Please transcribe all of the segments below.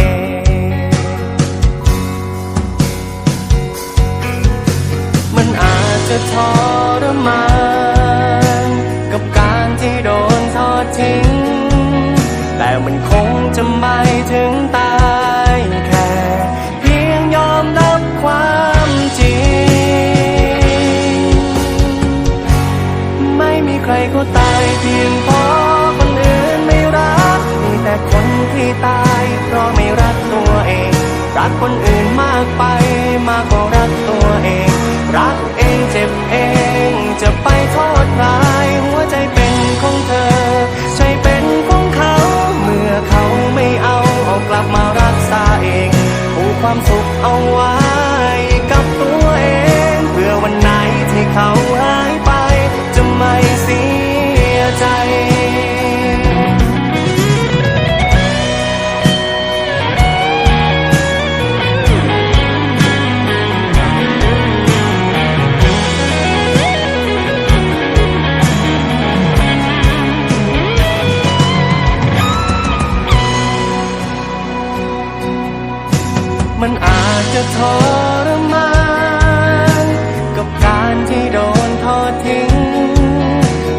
ง เขาตายเพียงเพราะคนอื่นไม่รัก มีแต่คนที่ตายเพราะไม่รักตัวเอง รักคนอื่นมากไปมากกว่ารักตัวเอง รักเองเจ็บเองจะไปโทษใครหัวใจเป็น จะทรมานกับการที่โดนทอดทิ้ง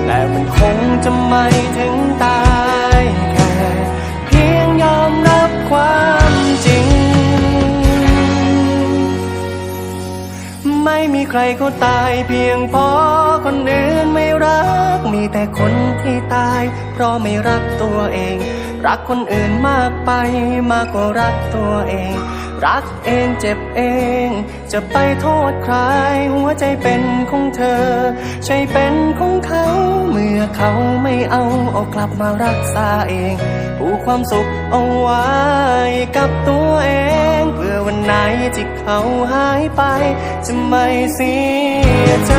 แต่มันคงจะไม่ถึงตายแค่เพียงยอมรับความจริง ไม่มีใครเขาตายเพียงเพราะคนอื่นไม่รัก มีแต่คนที่ตาย เพราะไม่รักตัวเอง รักคนอื่นมากไปมากกว่ารักตัวเอง รักเองเจ็บเอง จะไปโทษใคร หัวใจเป็นของเธอใจเป็นของเขา เมื่อเขาไม่เอาเอากลับมารักษาเองผูกความสุขเอาไว้กับตัวเอง เพื่อวันไหนที่เขาหายไป จะไม่เสียใจ